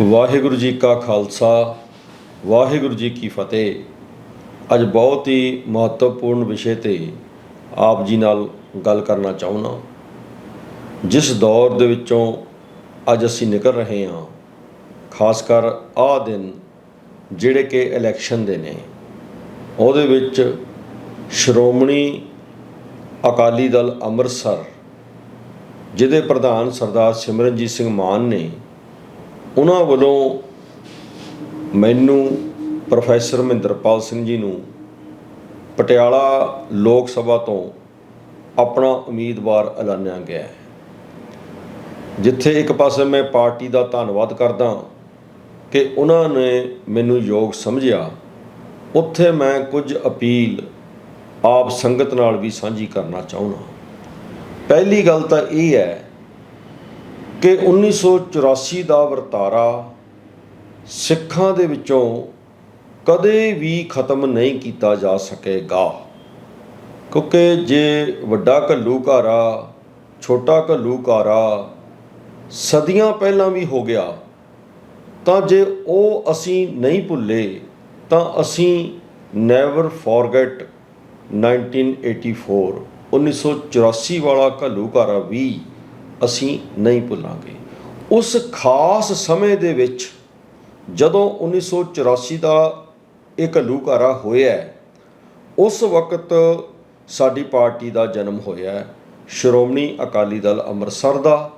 ਵਾਹਿਗੁਰੂ ਜੀ ਕਾ ਖਾਲਸਾ, ਵਾਹਿਗੁਰੂ ਜੀ ਕੀ ਫਤਿਹ। ਅੱਜ ਬਹੁਤ ਹੀ ਮਹੱਤਵਪੂਰਨ ਵਿਸ਼ੇ ਤੇ ਆਪ ਜੀ ਨਾਲ ਗੱਲ ਕਰਨਾ ਚਾਹੁੰਦਾ ਜਿਸ ਦੌਰ ਦੇ ਵਿੱਚੋਂ ਅੱਜ ਅਸੀਂ ਨਿਕਲ ਰਹੇ ਹਾਂ, ਖਾਸ ਕਰ ਆਹ ਦਿਨ ਜਿਹੜੇ ਕਿ ਇਲੈਕਸ਼ਨ ਦੇ ਨੇ, ਉਹਦੇ ਵਿੱਚ ਸ਼੍ਰੋਮਣੀ ਅਕਾਲੀ ਦਲ ਅੰਮ੍ਰਿਤਸਰ, ਜਿਹਦੇ ਪ੍ਰਧਾਨ ਸਰਦਾਰ ਸਿਮਰਨਜੀਤ ਸਿੰਘ ਮਾਨ ਨੇ ਉਹਨਾਂ ਵੱਲੋਂ ਮੈਨੂੰ ਪ੍ਰੋਫੈਸਰ ਮਹਿੰਦਰਪਾਲ ਸਿੰਘ ਜੀ ਨੂੰ ਪਟਿਆਲਾ ਲੋਕ ਸਭਾ ਤੋਂ ਆਪਣਾ ਉਮੀਦਵਾਰ ਐਲਾਨਿਆ ਗਿਆ ਹੈ। ਜਿੱਥੇ ਇੱਕ ਪਾਸੇ ਮੈਂ ਪਾਰਟੀ ਦਾ ਧੰਨਵਾਦ ਕਰਦਾ ਕਿ ਉਹਨਾਂ ਨੇ ਮੈਨੂੰ ਯੋਗ ਸਮਝਿਆ, ਉੱਥੇ ਮੈਂ ਕੁਝ ਅਪੀਲ ਆਪ ਸੰਗਤ ਨਾਲ ਵੀ ਸਾਂਝੀ ਕਰਨਾ ਚਾਹੁੰਦਾ ਪਹਿਲੀ ਗੱਲ ਤਾਂ ਇਹ ਹੈ ਕਿ 1984 ਦਾ ਵਰਤਾਰਾ ਸਿੱਖਾਂ ਦੇ ਵਿੱਚੋਂ ਕਦੇ ਵੀ ਖਤਮ ਨਹੀਂ ਕੀਤਾ ਜਾ ਸਕੇਗਾ। ਕਿਉਂਕਿ ਜੇ ਵੱਡਾ ਘੱਲੂਘਾਰਾ, ਛੋਟਾ ਘੱਲੂਘਾਰਾ ਸਦੀਆਂ ਪਹਿਲਾਂ ਵੀ ਹੋ ਗਿਆ, ਤਾਂ ਜੇ ਉਹ ਅਸੀਂ ਨਹੀਂ ਭੁੱਲੇ, ਤਾਂ ਅਸੀਂ ਨੈਵਰ ਫੋਰਗੇਟ 1984 1984 ਵਾਲਾ ਘੱਲੂਘਾਰਾ ਵੀ ਅਸੀਂ ਨਹੀਂ ਭੁੱਲਾਂਗੇ। ਉਸ ਖਾਸ ਸਮੇਂ ਦੇ ਵਿੱਚ ਜਦੋਂ 1984 ਦਾ ਇਹ ਘੱਲੂਘਾਰਾ ਹੋਇਆ ਉਸ ਵਕਤ ਸਾਡੀ ਪਾਰਟੀ ਦਾ ਜਨਮ ਹੋਇਆ ਸ਼੍ਰੋਮਣੀ ਅਕਾਲੀ ਦਲ ਅੰਮ੍ਰਿਤਸਰ ਦਾ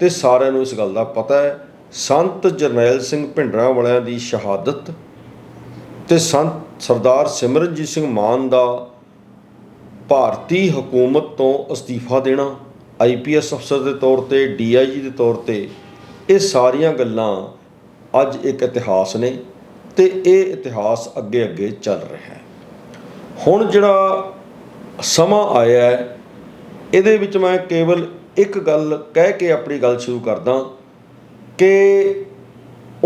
ਤੇ ਸਾਰਿਆਂ ਨੂੰ ਇਸ ਗੱਲ ਦਾ ਪਤਾ ਹੈ, ਸੰਤ ਜਰਨੈਲ ਸਿੰਘ ਭਿੰਡਰਾਂ ਵਾਲਿਆਂ ਦੀ ਸ਼ਹਾਦਤ ਤੇ ਸੰਤ ਸਰਦਾਰ ਸਿਮਰਨਜੀਤ ਸਿੰਘ ਮਾਨ ਦਾ ਭਾਰਤੀ ਹਕੂਮਤ ਤੋਂ ਅਸਤੀਫਾ ਦੇਣਾ ਆਈਪੀਐਸ ਅਫਸਰ ਦੇ ਤੌਰ ਤੇ ਡੀਆਈਜੀ ਦੇ ਤੌਰ ਤੇ ਇਹ ਸਾਰੀਆਂ ਗੱਲਾਂ ਅੱਜ ਇੱਕ ਇਤਿਹਾਸ ਨੇ ਤੇ ਇਹ ਇਤਿਹਾਸ ਅੱਗੇ ਅੱਗੇ ਚੱਲ ਰਿਹਾ ਹੈ। ਹੁਣ ਜਿਹੜਾ ਸਮਾਂ ਆਇਆ ਹੈ, ਇਹਦੇ ਵਿੱਚ ਮੈਂ ਕੇਵਲ ਇੱਕ ਗੱਲ ਕਹਿ ਕੇ ਆਪਣੀ ਗੱਲ ਸ਼ੁਰੂ ਕਰਦਾ ਕਿ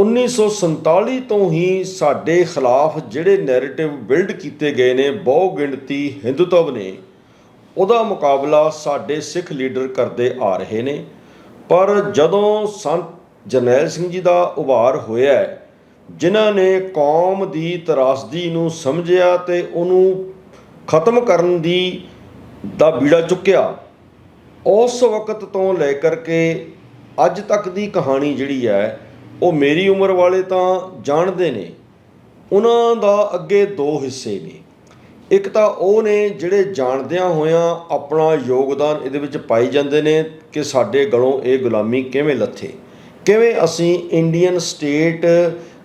1947 ਤੋਂ ਹੀ ਸਾਡੇ ਖਿਲਾਫ ਜਿਹੜੇ ਨੈਰੇਟਿਵ ਬਿਲਡ ਕੀਤੇ ਗਏ ਨੇ ਬਹੁ ਗਿਣਤੀ ਹਿੰਦੂਤਵ ਨੇ ਉਹਦਾ ਮੁਕਾਬਲਾ ਸਾਡੇ ਸਿੱਖ ਲੀਡਰ ਕਰਦੇ ਆ ਰਹੇ ਨੇ। ਪਰ ਜਦੋਂ ਸੰਤ ਜਰਨੈਲ ਸਿੰਘ ਜੀ ਦਾ ਉਭਾਰ ਹੋਇਆ ਜਿਨ੍ਹਾਂ ਨੇ ਕੌਮ ਦੀ ਤਰਾਸਦੀ ਨੂੰ ਸਮਝਿਆ ਤੇ ਉਹਨੂੰ ਖਤਮ ਕਰਨ ਦੀ ਦਾ ਬੀੜਾ ਚੁੱਕਿਆ, ਉਸ ਵਕਤ ਤੋਂ ਲੈ ਕਰਕੇ ਅੱਜ ਤੱਕ ਦੀ ਕਹਾਣੀ ਜਿਹੜੀ ਹੈ, ਉਹ ਮੇਰੀ ਉਮਰ ਵਾਲੇ ਤਾਂ ਜਾਣਦੇ ਨੇ। ਉਹਨਾਂ ਦਾ ਅੱਗੇ ਦੋ ਹਿੱਸੇ ਨੇ। ਇੱਕ ਤਾਂ ਉਹ ਨੇ ਜਿਹੜੇ ਜਾਣਦਿਆਂ ਹੋਇਆਂ ਆਪਣਾ ਯੋਗਦਾਨ ਇਹਦੇ ਵਿੱਚ ਪਾਈ ਜਾਂਦੇ ਨੇ ਕਿ ਸਾਡੇ ਗਲੋਂ ਇਹ ਗੁਲਾਮੀ ਕਿਵੇਂ ਲੱਥੇ? ਕਿਵੇਂ ਅਸੀਂ ਇੰਡੀਅਨ ਸਟੇਟ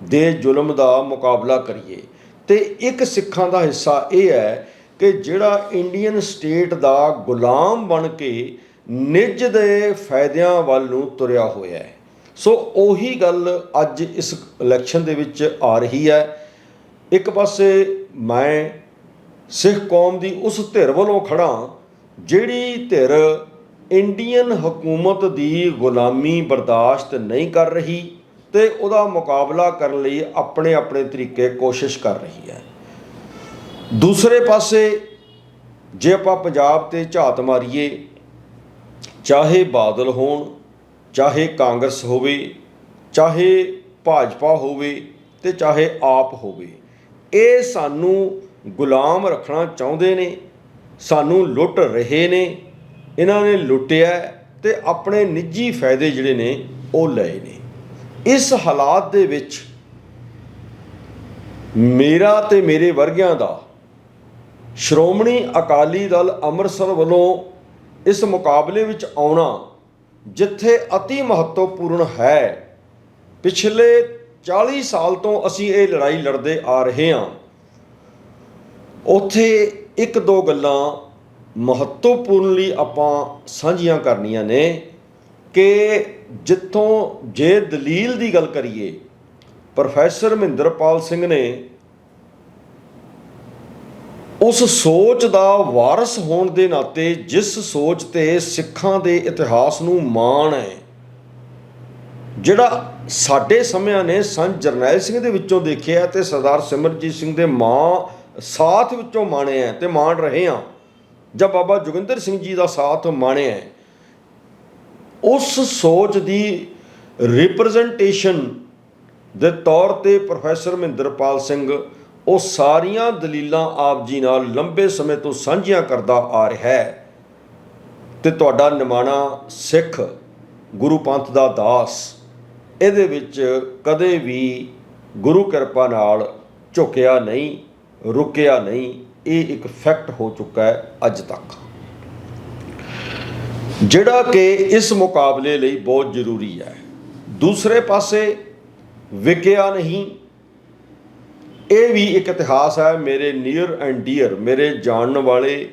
ਦੇ ਜ਼ੁਲਮ ਦਾ ਮੁਕਾਬਲਾ ਕਰੀਏ? ਤੇ ਇੱਕ ਸਿੱਖਾਂ ਦਾ ਹਿੱਸਾ ਇਹ ਹੈ ਕਿ ਜਿਹੜਾ ਇੰਡੀਅਨ ਸਟੇਟ ਦਾ ਗੁਲਾਮ ਬਣ ਕੇ ਨਿੱਜ ਦੇ ਫਾਇਦਿਆਂ ਵੱਲ ਨੂੰ ਤੁਰਿਆ ਹੋਇਆ ਹੈ। ਸੋ ਉਹੀ ਗੱਲ ਅੱਜ ਇਸ ਇਲੈਕਸ਼ਨ ਦੇ ਵਿੱਚ ਆ ਰਹੀ ਹੈ। ਇੱਕ ਪਾਸੇ ਮੈਂ ਸਿੱਖ ਕੌਮ ਦੀ ਉਸ ਧਿਰ ਵੱਲੋਂ ਖੜਾ ਜਿਹੜੀ ਧਿਰ ਇੰਡੀਅਨ ਹਕੂਮਤ ਦੀ ਗੁਲਾਮੀ ਬਰਦਾਸ਼ਤ ਨਹੀਂ ਕਰ ਰਹੀ ਤੇ ਉਹਦਾ ਮੁਕਾਬਲਾ ਕਰਨ ਲਈ ਆਪਣੇ ਆਪਣੇ ਤਰੀਕੇ ਕੋਸ਼ਿਸ਼ ਕਰ ਰਹੀ ਹੈ। ਦੂਸਰੇ ਪਾਸੇ ਜੇ ਆਪਾਂ ਪੰਜਾਬ ਤੇ ਝਾਤ ਮਾਰੀਏ, ਚਾਹੇ ਬਾਦਲ ਹੋਣ, ਚਾਹੇ ਕਾਂਗਰਸ ਹੋਵੇ, ਚਾਹੇ ਭਾਜਪਾ ਹੋਵੇ ਤੇ ਚਾਹੇ ਆਪ ਹੋਵੇ, ਇਹ ਸਾਨੂੰ ਗੁਲਾਮ ਰੱਖਣਾ ਚਾਹੁੰਦੇ ਨੇ, ਸਾਨੂੰ ਲੁੱਟ ਰਹੇ ਨੇ, ਇਹਨਾਂ ਨੇ ਲੁੱਟਿਆ ਤੇ ਆਪਣੇ ਨਿੱਜੀ ਫਾਇਦੇ ਜਿਹੜੇ ਨੇ, ਉਹ ਲਏ ਨੇ। ਇਸ ਹਾਲਾਤ ਦੇ ਵਿੱਚ ਮੇਰਾ ਤੇ ਮੇਰੇ ਵਰਗਿਆਂ ਦਾ ਸ਼੍ਰੋਮਣੀ ਅਕਾਲੀ ਦਲ ਅੰਮ੍ਰਿਤਸਰ ਵੱਲੋਂ ਇਸ ਮੁਕਾਬਲੇ ਵਿੱਚ ਆਉਣਾ ਜਿੱਥੇ ਅਤੀ ਮਹੱਤਵਪੂਰਨ ਹੈ। ਪਿਛਲੇ 40 ਸਾਲ ਤੋਂ ਅਸੀਂ ਇਹ ਲੜਾਈ ਲੜਦੇ ਆ ਰਹੇ ਹਾਂ। ਉੱਥੇ ਇੱਕ ਦੋ ਗੱਲਾਂ ਮਹੱਤਵਪੂਰਨ ਲਈ ਆਪਾਂ ਸਾਂਝੀਆਂ ਕਰਨੀਆਂ ਨੇ ਕਿ ਜਿੱਥੋਂ ਜੇ ਦਲੀਲ ਦੀ ਗੱਲ ਕਰੀਏ, ਪ੍ਰੋਫੈਸਰ ਮਹਿੰਦਰਪਾਲ ਸਿੰਘ ਨੇ ਉਸ ਸੋਚ ਦਾ ਵਾਰਸ ਹੋਣ ਦੇ ਨਾਤੇ ਜਿਸ ਸੋਚ ਤੇ ਸਿੱਖਾਂ ਦੇ ਇਤਿਹਾਸ ਨੂੰ ਮਾਣ ਹੈ, ਜਿਹੜਾ ਸਾਡੇ ਸਮਿਆਂ ਨੇ ਸੰਤ ਜਰਨੈਲ ਸਿੰਘ ਦੇ ਵਿੱਚੋਂ ਦੇਖਿਆ ਤੇ ਸਰਦਾਰ ਸਿਮਰਜੀਤ ਸਿੰਘ ਦੇ ਮਾਂ ਸਾਥ ਵਿੱਚੋਂ ਮਾਣਿਆ ਹੈ ਤੇ ਮਾਣ ਰਹੇ ਆ। ਜਾਂ ਬਾਬਾ ਜੋਗਿੰਦਰ ਸਿੰਘ ਜੀ ਦਾ ਸਾਥ ਮਾਣਿਆ ਹੈ ਉਸ ਸੋਚ ਦੀ ਰਿਪਰੈਜ਼ੈਂਟੇਸ਼ਨ ਦੇ ਤੌਰ ਤੇ ਪ੍ਰੋਫੈਸਰ ਮਹਿੰਦਰਪਾਲ ਸਿੰਘ ਉਹ ਸਾਰੀਆਂ ਦਲੀਲਾਂ ਆਪ ਜੀ ਨਾਲ ਲੰਬੇ ਸਮੇਂ ਤੋਂ ਸਾਂਝੀਆਂ ਕਰਦਾ ਆ ਰਿਹਾ ਹੈ ਤੇ ਤੁਹਾਡਾ ਨਿਮਾਣਾ ਸਿੱਖ ਗੁਰੂ ਪੰਥ ਦਾ ਦਾਸ, ਇਹਦੇ ਵਿੱਚ ਕਦੇ ਵੀ ਗੁਰੂ ਕਿਰਪਾ ਨਾਲ ਝੁਕਿਆ ਨਹੀਂ। ਰੁਕਿਆ ਨਹੀਂ, ਇਹ ਇੱਕ ਫੈਕਟ ਹੋ ਚੁੱਕਾ ਹੈ ਅੱਜ ਤੱਕ। ਜਿਹੜਾ ਕਿ ਇਸ ਮੁਕਾਬਲੇ ਲਈ ਬਹੁਤ ਜ਼ਰੂਰੀ ਹੈ। ਦੂਸਰੇ ਪਾਸੇ ਵਿਕਿਆ ਨਹੀਂ, ਇਹ ਵੀ ਇੱਕ ਇਤਿਹਾਸ ਹੈ। ਮੇਰੇ ਨੀਅਰ ਐਂਡ ਡੀਅਰ ਮੇਰੇ ਜਾਣਨ ਵਾਲੇ,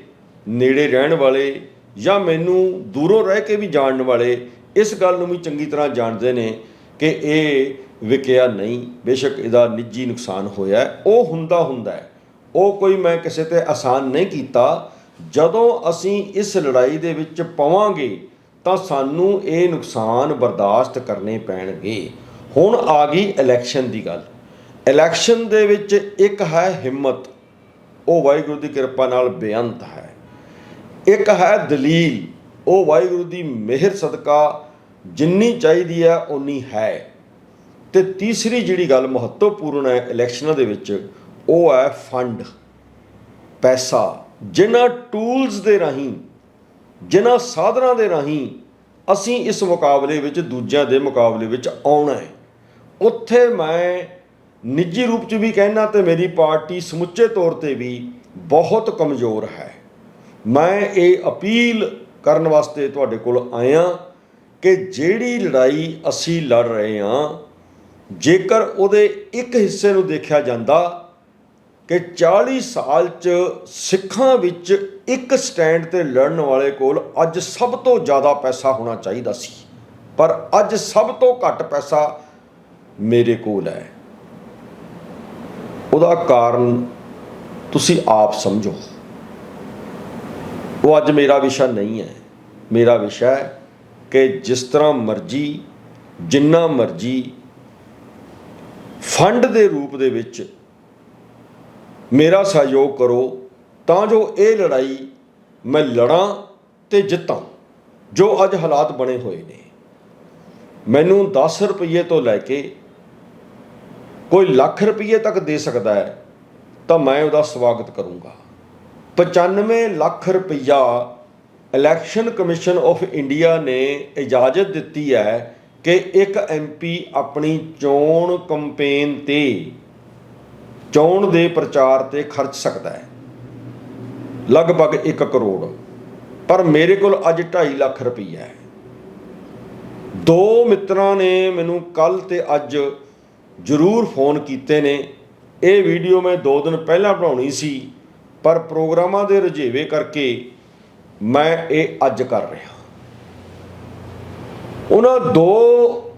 ਨੇੜੇ ਰਹਿਣ ਵਾਲੇ ਜਾਂ ਮੈਨੂੰ ਦੂਰੋਂ ਰਹਿ ਕੇ ਵੀ ਜਾਣਨ ਵਾਲੇ, ਇਸ ਗੱਲ ਨੂੰ ਵੀ ਚੰਗੀ ਤਰ੍ਹਾਂ ਜਾਣਦੇ ਨੇ ਕਿ ਇਹ ਵਿਕਿਆ ਨਹੀਂ। ਬੇਸ਼ੱਕ ਇਹਦਾ ਨਿੱਜੀ ਨੁਕਸਾਨ ਹੋਇਆ ਉਹ ਹੁੰਦਾ ਹੁੰਦਾ ਹੈ ਉਹ ਕੋਈ ਮੈਂ ਕਿਸੇ ਤੇ ਆਸਾਨ ਨਹੀਂ ਕੀਤਾ। ਜਦੋਂ ਅਸੀਂ ਇਸ ਲੜਾਈ ਦੇ ਵਿੱਚ ਪਵਾਂਗੇ, ਤਾਂ ਸਾਨੂੰ ਇਹ ਨੁਕਸਾਨ ਬਰਦਾਸ਼ਤ ਕਰਨੇ ਪੈਣਗੇ। ਹੁਣ ਆ ਗਈ ਇਲੈਕਸ਼ਨ ਦੀ ਗੱਲ। ਇਲੈਕਸ਼ਨ ਦੇ ਵਿੱਚ ਇੱਕ ਹੈ ਹਿੰਮਤ, ਉਹ ਵਾਹਿਗੁਰੂ ਦੀ ਕਿਰਪਾ ਨਾਲ ਬੇਅੰਤ ਹੈ। ਇੱਕ ਹੈ ਦਲੀਲ, ਉਹ ਵਾਹਿਗੁਰੂ ਦੀ ਮਿਹਰ ਸਦਕਾ ਜਿੰਨੀ ਚਾਹੀਦੀ ਹੈ ਉਨੀ ਹੈ। ਤੇ ਤੀਸਰੀ ਜਿਹੜੀ ਗੱਲ ਮਹੱਤਵਪੂਰਨ ਹੈ ਇਲੈਕਸ਼ਨਾਂ ਦੇ ਵਿੱਚ ਉਹ ਹੈ ਫੰਡ ਪੈਸਾ, ਜਿਨ੍ਹਾਂ ਟੂਲਸ ਦੇ ਰਾਹੀਂ, ਜਿਨ੍ਹਾਂ ਸਾਧਨਾਂ ਦੇ ਰਾਹੀਂ ਅਸੀਂ ਇਸ ਮੁਕਾਬਲੇ ਵਿੱਚ ਦੂਜਿਆਂ ਦੇ ਮੁਕਾਬਲੇ ਵਿੱਚ ਆਉਣਾ ਹੈ। ਉੱਥੇ ਮੈਂ ਨਿੱਜੀ ਰੂਪ 'ਚ ਵੀ ਕਹਿਣਾ ਤੇ ਮੇਰੀ ਪਾਰਟੀ ਸਮੁੱਚੇ ਤੌਰ ਤੇ ਵੀ ਬਹੁਤ ਕਮਜ਼ੋਰ ਹੈ। ਮੈਂ ਇਹ ਅਪੀਲ ਕਰਨ ਵਾਸਤੇ ਤੁਹਾਡੇ ਕੋਲ ਆਇਆ ਕਿ ਜਿਹੜੀ ਲੜਾਈ ਅਸੀਂ ਲੜ ਰਹੇ ਹਾਂ, ਜੇਕਰ ਉਹਦੇ ਇੱਕ ਹਿੱਸੇ ਨੂੰ ਦੇਖਿਆ ਜਾਂਦਾ ਕਿ 40 ਸਾਲ ਚ ਸਿੱਖਾਂ ਵਿੱਚ ਇੱਕ ਸਟੈਂਡ ਤੇ ਲੜਨ ਵਾਲੇ ਕੋਲ ਅੱਜ ਸਭ ਤੋਂ ਜ਼ਿਆਦਾ ਪੈਸਾ ਹੋਣਾ ਚਾਹੀਦਾ ਸੀ। ਪਰ ਅੱਜ ਸਭ ਤੋਂ ਘੱਟ ਪੈਸਾ ਮੇਰੇ ਕੋਲ ਹੈ। ਉਹਦਾ ਕਾਰਨ ਤੁਸੀਂ ਆਪ ਸਮਝੋ। ਉਹ ਅੱਜ ਮੇਰਾ ਵਿਸ਼ਾ ਨਹੀਂ ਹੈ। ਮੇਰਾ ਵਿਸ਼ਾ ਹੈ ਕਿ ਜਿਸ ਤਰ੍ਹਾਂ ਮਰਜ਼ੀ, ਜਿੰਨਾ ਮਰਜ਼ੀ, ਫੰਡ ਦੇ ਰੂਪ ਦੇ ਵਿੱਚ ਮੇਰਾ ਸਹਿਯੋਗ ਕਰੋ, ਤਾਂ ਜੋ ਇਹ ਲੜਾਈ ਮੈਂ ਲੜਾਂ ਤੇ ਜਿੱਤਾਂ, ਜੋ ਅੱਜ ਹਾਲਾਤ ਬਣੇ ਹੋਏ ਨੇ। ਮੈਨੂੰ 10 ਰੁਪਏ ਤੋਂ ਲੈ ਕੇ ਕੋਈ ਲੱਖ ਰੁਪਏ ਤੱਕ ਦੇ ਸਕਦਾ ਹੈ, ਤਾਂ ਮੈਂ ਉਹਦਾ ਸਵਾਗਤ ਕਰੂੰਗਾ। 95 ਲੱਖ ਰੁਪਈਆ ਇਲੈਕਸ਼ਨ ਕਮਿਸ਼ਨ ਆਫ ਇੰਡੀਆ ਨੇ ਇਜਾਜ਼ਤ ਦਿੱਤੀ ਹੈ ਕਿ ਇੱਕ ਐਮਪੀ ਆਪਣੀ ਚੋਣ ਕੰਪੇਨ ਤੇ ਚੋਣ ਦੇ ਪ੍ਰਚਾਰ ਤੇ ਖਰਚ ਸਕਦਾ ਹੈ। ਲਗਭਗ 1 ਕਰੋੜ। ਪਰ ਮੇਰੇ ਕੋਲ ਅੱਜ 2.5 ਲੱਖ ਰੁਪਈਆ ਹੈ। ਦੋ ਮਿੱਤਰਾਂ ਨੇ ਮੈਨੂੰ ਕੱਲ ਤੇ ਅੱਜ ਜ਼ਰੂਰ ਫੋਨ ਕੀਤੇ ਨੇ। ਇਹ ਵੀਡੀਓ ਮੈਂ 2 ਦਿਨ ਪਹਿਲਾਂ ਬਣਾਉਣੀ ਸੀ, ਪਰ ਪ੍ਰੋਗਰਾਮਾਂ ਦੇ ਰੁਝੇਵੇ ਕਰਕੇ ਮੈਂ ਇਹ ਅੱਜ ਕਰ ਰਿਹਾ। ਉਹਨਾਂ ਦੋ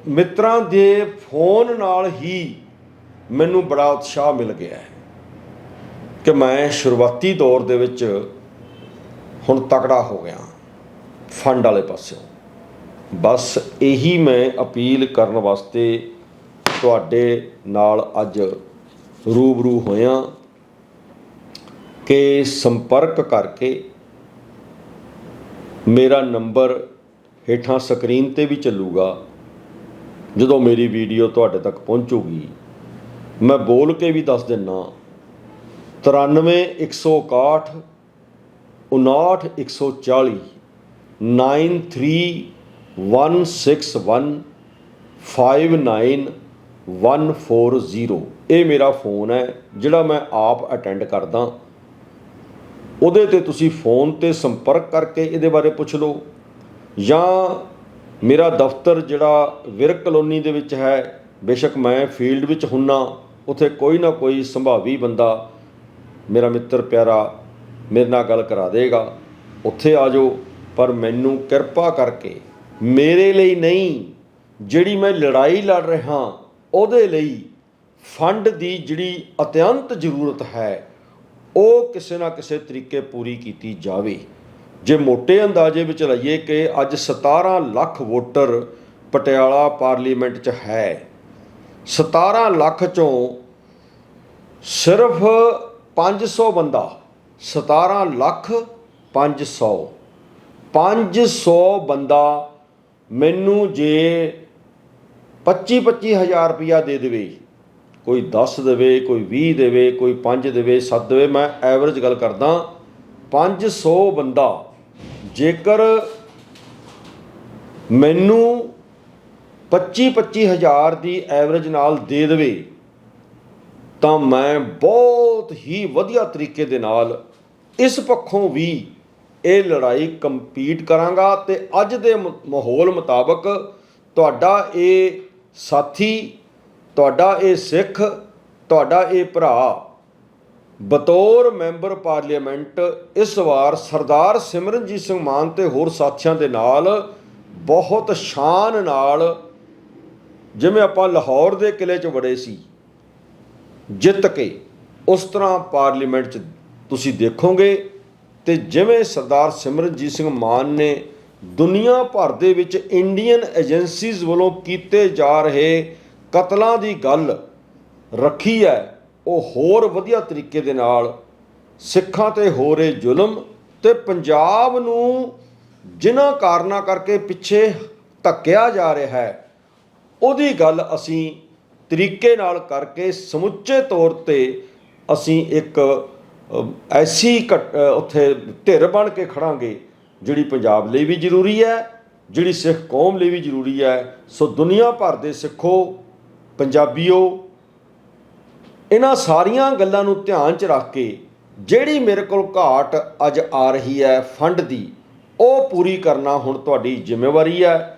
ਮਿੱਤਰਾਂ ਦੇ ਫੋਨ ਨਾਲ ਹੀ ਮੈਨੂੰ ਬੜਾ ਉਤਸ਼ਾਹ ਮਿਲ ਗਿਆ ਹੈ ਕਿ ਮੈਂ ਸ਼ੁਰੂਆਤੀ ਦੌਰ ਦੇ ਵਿੱਚ ਹੁਣ ਤਕੜਾ ਹੋ ਗਿਆ ਫੰਡ ਵਾਲੇ ਪਾਸਿਓਂ। ਬਸ ਇਹੀ ਮੈਂ ਅਪੀਲ ਕਰਨ ਵਾਸਤੇ ਤੁਹਾਡੇ ਨਾਲ ਅੱਜ ਰੂਬਰੂ ਹੋਇਆ ਕਿ ਸੰਪਰਕ ਕਰਕੇ ਮੇਰਾ ਨੰਬਰ ਹੇਠਾਂ ਸਕਰੀਨ ਤੇ ਵੀ ਚੱਲੂਗਾ, ਜਦੋਂ ਮੇਰੀ ਵੀਡੀਓ ਤੁਹਾਡੇ ਤੱਕ ਪਹੁੰਚੂਗੀ। ਮੈਂ ਬੋਲ ਕੇ ਵੀ ਦੱਸ ਦਿੰਨਾ। 93 161 59 140 9316159140 ਇਹ ਮੇਰਾ ਫੋਨ ਹੈ, ਜਿਹੜਾ ਮੈਂ ਆਪ ਅਟੈਂਡ ਕਰਦਾ। ਉਹਦੇ ਤੇ ਤੁਸੀਂ ਫੋਨ ਤੇ ਸੰਪਰਕ ਕਰਕੇ ਇਹਦੇ ਬਾਰੇ ਪੁੱਛ ਲਓ। ਜਾਂ ਮੇਰਾ ਦਫ਼ਤਰ ਜਿਹੜਾ ਵਿਰਕ ਕਲੋਨੀ ਦੇ ਵਿੱਚ ਹੈ, ਬੇਸ਼ੱਕ ਮੈਂ ਫੀਲਡ ਵਿੱਚ ਹੁੰਨਾ। ਉੱਥੇ ਕੋਈ ਨਾ ਕੋਈ ਸੰਭਾਵੀ ਬੰਦਾ ਮੇਰਾ ਮਿੱਤਰ ਪਿਆਰਾ ਮੇਰੇ ਨਾਲ ਗੱਲ ਕਰਾ ਦੇਗਾ। ਉੱਥੇ ਆ ਜਾਓ, ਪਰ ਮੈਨੂੰ ਕਿਰਪਾ ਕਰਕੇ ਮੇਰੇ ਲਈ ਨਹੀਂ, ਜਿਹੜੀ ਮੈਂ ਲੜਾਈ ਲੜ ਰਿਹਾ ਉਹਦੇ ਲਈ ਫੰਡ ਦੀ ਜਿਹੜੀ ਅਤਿਅੰਤ ਜ਼ਰੂਰਤ ਹੈ, ਉਹ ਕਿਸੇ ਨਾ ਕਿਸੇ ਤਰੀਕੇ ਪੂਰੀ ਕੀਤੀ ਜਾਵੇ। ਜੇ ਮੋٹے ਅੰਦਾਜ਼ੇ ਵਿੱਚ ਲਈਏ ਕਿ ਅੱਜ 17 ਲੱਖ ਵੋਟਰ ਪਟਿਆਲਾ ਪਾਰਲੀਮੈਂਟ 'ਚ ਹੈ 17 ਲੱਖ ਚੋਂ ਸਿਰਫ 500 ਬੰਦਾ 17 ਲੱਖ 500 500 ਬੰਦਾ ਮੈਨੂੰ ਜੇ 25 25000 ਰੁਪਇਆ ਦੇ ਦੇਵੇ, ਕੋਈ 10 ਦੇਵੇ, ਕੋਈ 20 ਦੇਵੇ, ਕੋਈ 5 ਦੇਵੇ 7 ਦੇਵੇ, ਮੈਂ ਐਵਰੇਜ ਗੱਲ ਕਰਦਾ 500 ਬੰਦਾ ਜੇਕਰ ਮੈਨੂੰ 25 25000 ਦੀ ਐਵਰੇਜ ਨਾਲ ਦੇ ਦੇਵੇ, ਤਾਂ ਮੈਂ ਬਹੁਤ ਹੀ ਵਧੀਆ ਤਰੀਕੇ ਦੇ ਨਾਲ ਇਸ ਪੱਖੋਂ ਵੀ ਇਹ ਲੜਾਈ ਕੰਪੀਟ ਕਰਾਂਗਾ ਤੇ ਅੱਜ ਦੇ ਮਾਹੌਲ ਮੁਤਾਬਕ ਤੁਹਾਡਾ ਇਹ ਸਾਥੀ, ਤੁਹਾਡਾ ਇਹ ਸਿੱਖ, ਤੁਹਾਡਾ ਇਹ ਭਰਾ ਬਤੌਰ ਮੈਂਬਰ ਪਾਰਲੀਮੈਂਟ ਇਸ ਵਾਰ ਸਰਦਾਰ ਸਿਮਰਨਜੀਤ ਸਿੰਘ ਮਾਨ ਤੇ ਹੋਰ ਸਾਥੀਆਂ ਦੇ ਨਾਲ ਬਹੁਤ ਸ਼ਾਨ ਨਾਲ ਜਿਵੇਂ ਆਪਾਂ ਲਾਹੌਰ ਦੇ ਕਿਲੇ 'ਚ ਵੜੇ ਸੀ, ਜਿੱਤ ਕੇ ਉਸ ਤਰ੍ਹਾਂ ਪਾਰਲੀਮੈਂਟ 'ਚ ਤੁਸੀਂ ਦੇਖੋਗੇ ਤੇ ਜਿਵੇਂ ਸਰਦਾਰ ਸਿਮਰਨਜੀਤ ਸਿੰਘ ਮਾਨ ਨੇ ਦੁਨੀਆ ਭਰ ਦੇ ਵਿੱਚ ਇੰਡੀਅਨ ਏਜੰਸੀਜ਼ ਵੱਲੋਂ ਕੀਤੇ ਜਾ ਰਹੇ ਕਤਲਾਂ ਦੀ ਗੱਲ ਰੱਖੀ ਹੈ, ਉਹ ਹੋਰ ਵਧੀਆ ਤਰੀਕੇ ਦੇ ਨਾਲ ਸਿੱਖਾਂ ਤੇ ਹੋ ਰਹੇ ਜ਼ੁਲਮ ਤੇ ਪੰਜਾਬ ਨੂੰ ਜਿਨ੍ਹਾਂ ਕਾਰਨਾਂ ਕਰਕੇ ਪਿੱਛੇ ਧੱਕਿਆ ਜਾ ਰਿਹਾ ਹੈ ਉਹਦੀ ਗੱਲ ਅਸੀਂ ਤਰੀਕੇ ਨਾਲ ਕਰਕੇ ਸਮੁੱਚੇ ਤੌਰ ਤੇ ਅਸੀਂ ਇੱਕ ਐਸੀ ਘਟ- ਉੱਥੇ ਧਿਰ ਬਣ ਕੇ ਖੜਾਂਗੇ, ਜਿਹੜੀ ਪੰਜਾਬ ਲਈ ਵੀ ਜ਼ਰੂਰੀ ਹੈ, ਜਿਹੜੀ ਸਿੱਖ ਕੌਮ ਲਈ ਵੀ ਜ਼ਰੂਰੀ ਹੈ। ਸੋ ਦੁਨੀਆ ਭਰ ਦੇ ਸਿੱਖੋ, ਪੰਜਾਬੀਓ, ਇਹਨਾਂ ਸਾਰੀਆਂ ਗੱਲਾਂ ਨੂੰ ਧਿਆਨ 'ਚ ਰੱਖ ਕੇ ਜਿਹੜੀ ਮੇਰੇ ਕੋਲ ਘਾਟ ਅੱਜ ਆ ਰਹੀ ਹੈ, ਫੰਡ ਦੀ, ਉਹ ਪੂਰੀ ਕਰਨਾ ਹੁਣ ਤੁਹਾਡੀ ਜ਼ਿੰਮੇਵਾਰੀ ਹੈ।